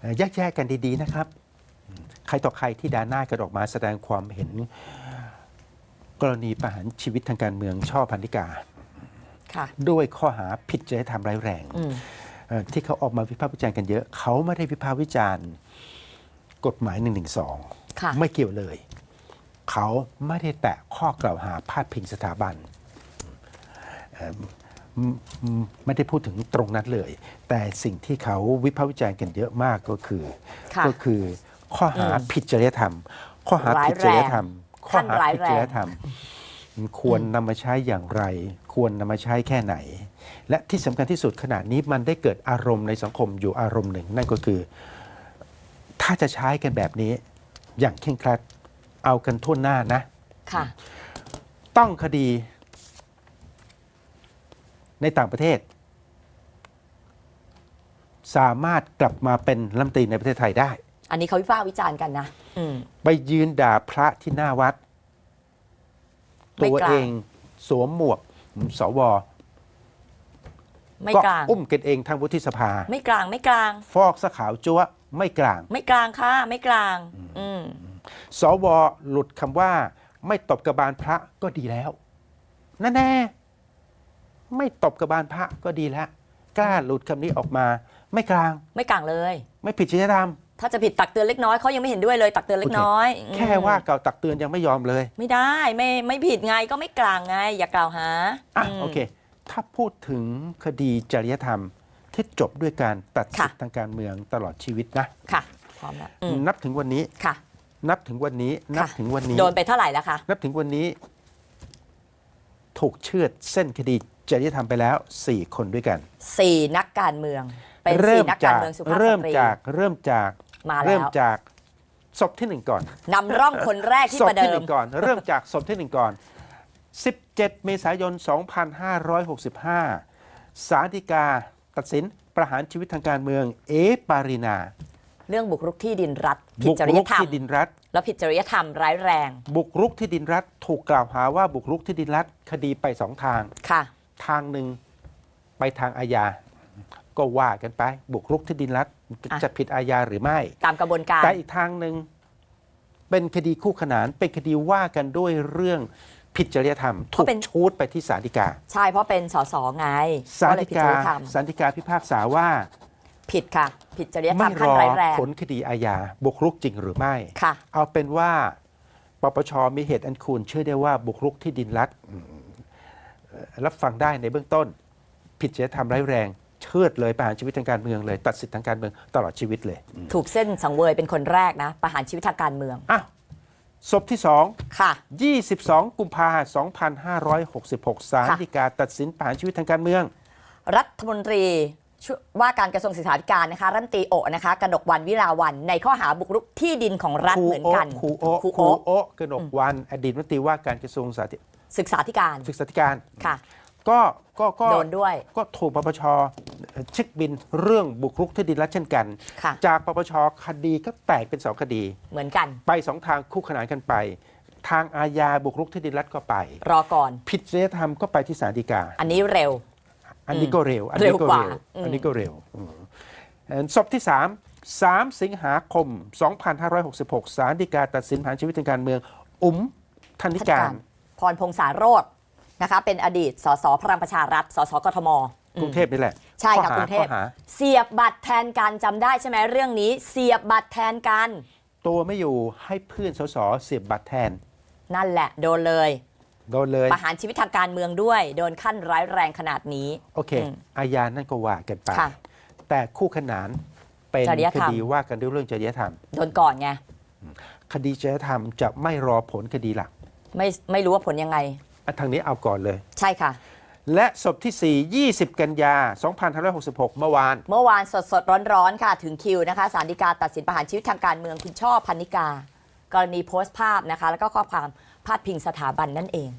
เอ่อแยกแยกกันดีๆนะครับ ใครต่อใครที่ด่าหน้ากันออกมาแสดงความเห็นกรณีประหารชีวิตทางการเมืองช่อพันธิกาค่ะด้วยข้อหาผิดจริยธรรมร้ายแรงอืมเอ่อที่เขาออกมาวิพากษ์วิจารณ์กันเยอะ เขาไม่ได้วิพากษ์วิจารณ์กฎหมาย1นึค่ะไม่เกี่ยวเลย เขาไม่ได้แตะข้อกล่าวหาพาดพิงสถาบันเอิ่มอืมอืม ไม่ได้พูดถึงตรงนั้นเลย แต่สิ่งที่เขาวิพากษ์วิจารณ์กันเยอะมากก็คือ ค่ะก็คือข้อหาอืมผิดจริยธรรม ข้อหาผิดจริยธรรม ข้อขั้นหาร้ายผิดแรงจริยธรรม ควรนำมาใช้อย่างไร ควรนำมาใช้แค่ไหน และที่สำคัญที่สุดขณะนี้มันได้เกิดอารมณ์ในสังคมอยู่อารมณ์หนึ่ง นั่นก็คือ ถ้าจะใช้กันแบบนี้ อย่างเคร่งครัดเอากันทั่วหน้านะ ค่ะ ต้องคดี ในต่างประเทศ สามารถกลับมาเป็นรัฐมนตรีในประเทศไทยได้ อันนี้เขาวิพากษ์วิจารณ์กันนะอืม ไปยืนด่าพระที่หน้าวัด ไม่ตัวกลางเองสวมหมวกสวไม่ก็กลาง อุ้มกันเองทางวุฒิสภา ไม่กลางไม่กลาง ฟอกสะขาวจั๊วะไม่กลาง ไม่กลางค่ะไม่กลาง อืม สวหลุดคำว่า ไม่ตบกระบาลพระก็ดีแล้วนั่นแน่ ไม่ตบกระบาลพระก็ดีแล้วกล้าหลุดคำนี้ออกมา ไม่กลาง ไม่กลางเลย ไม่ผิดจริยธรรม ถ้าจะผิดตักเตือนเล็กน้อยเขายังไม่เห็นด้วยเลยตักเตือนเล็กน้อยแค่อืมว่าเกล่าวตักเตือนยังไม่ยอมเลย ไม่ได้ไม่ไม่ผิดไงก็ไม่กลางไง อย่ากล่าวหาอะมโอเค ถ้าพูดถึงคดีจริยธรรมที่จบด้วยการตัดสิทค่ะธิ์ทางการเมืองตลอดชีวิตนะค่ะพร้อมแล้วอืมนับถึงวันนี้ค่ะ นับถึงวันนี้นับถึงวันนี้โดนไปเท่าไหร่แล้วคะนับถึงวันนี้ ถูกเชือดเส้นคดี จริยธรรมไปแล้ว 4 คนด้วยกัน สี่นักการเมือง เป็นเริ่สี่มนักกาจารกเมืองสุภาพสเริ่มตรีจากเริ่มจากมาเริ่แล้มวจากศพที่หนึ่งก่อนนำร่องคนแรกที่ศพประเดิที่หม นึ่งก่อน เริ่มจากศพที่หนึ่งก่อน 17 เมษายน 2565 สารฎีกาตัดสินประหารชีวิตทางการเมืองเอปารินาเรื่องบุกรุกที่ดินรัฐ ผิดบุกจริรุยกธรรม ที่ดินรัฐ แล้วผิดจริยธรรมร้ายแรงบุกรุกที่ดินรัฐ ถูกกล่าวหาว่าบุกรุกที่ดินรัฐคดีไปสองทาง ค่ะ ทางหนึ่งไปทางอาญา ก็ว่ากันไป บุกรุกที่ดินรัฐอะจะผิดอาญาหรือไม่ ตามกระบวนการแต่อีกทางหนึ่งเป็นคดีคู่ขนานเป็นคดีว่ากันด้วยเรื่องผิดจริยธรรมถูกชูดไปที่ศาลฎีกา ใช่เพราะเป็นสสไงศาลก็เลยฎีผิดจการิยธรรมศาลฎีกาพิพากษาว่า ผิดค่ะ ผิดจริยธรไม่รมรขั้นอร้ายแรงผลคดีอาญาบุกรุกจริงหรือไม่ค่ะ เอาเป็นว่าปปชมีเหตุอันควรเชื่อได้ว่าบุกรุกที่ดินรัฐอืมเอ่อ รับฟังได้ในเบื้องต้น ผิดจริยธรรมร้ายแรง เชิดเลยประหารชีวิตทางการเมืองเลย ตัดสิทธิทางการเมืองตลอดชีวิตเลยอืมถูกเส้นสังเวยเป็นคนแรกนะ ประหารชีวิตทางการเมืองอ้าวศพที่สอง ค่ะ 22 กุมภาพันธ์2566สารค่ะ ฎีกาตัดสินประหารชีวิตทางการเมือง รัฐมนตรีช่วยว่าการกระทรวงศึกษาธิการนะคะรัฐมนตรีโอะนะคะกนกวันวิราวันในข้อหาบุกรุกที่ดินของรัฐครูเหมือนโอะกันครูโอะครูครูโอะโอะกนกวัน อดีตรัฐมนตรีว่าการกระทรวงสาธารณ ศึกษาธิการศึกษาธิการ ค่ะ ก็ก็ก็โดนด้วย ก็ถูกปปชเช็คบินเรื่องบุกรุกที่ดินรัฐเช่นกัน ค่ะ จากปปชคดีก็แตกเป็นสองคดี เหมือนกัน ไปสองทางคู่ขนานกันไป ทางอาญาบุกรุกที่ดินรัฐก็ไป รอก่อน ผิดจริยธรรมก็ไปที่ศาลฎีกา อันนี้เร็ว อันนี้ก็เร็ว อันเร็นี้วก็กว่าเร็วอืม อันนี้ก็เร็วอืมเอ่อศพที่ 3 3 สิงหาคม 2566 ศาลฎีกาตัดสินผ่านชีวิตทางการเมือง อุ๋มธนิการ พรพงษาโรธนะคะ เป็นอดีตสสพลังประชารัฐสสกทมกรุงเทพนี่แหละใช่ค่ะข้อกรุงเทพข้อหาเสียบบัตรแทนกันจำได้ใช่ไหมเรื่องนี้ เสียบบัตรแทนกัน ตัวไม่อยู่ให้เพื่อนสสเสียบบัตรแทน นั่นแหละโดนเลย โดนเลย ประหารชีวิตทางการเมืองด้วย โดนขั้นร้ายแรงขนาดนี้ โอเค อืม อาญานั่นก็ว่ากันไป ค่ะ แต่คู่ขนานเป็นจริยคธรรม ดีว่ากันด้วยเรื่องจริยธรรม โดนก่อนไง คดีจริยธรรมจะไม่รอผลคดีหลัก ไม่ไม่รู้ว่าผลยังไง อะทางนี้เอาก่อนเลย ใช่ค่ะ และศพที่ 4 20 กันยา 2566 เมื่อวาน เมื่อวานสดสดร้อนร้อนๆค่ะ ถึงคิวนะคะสารดีกาตัดสินประหารชีวิตทางการเมืองคุณช่อพันนิกา กรณีโพสต์ภาพนะคะ แล้วก็ข้อความพาดพิงสถาบันนั่นเอง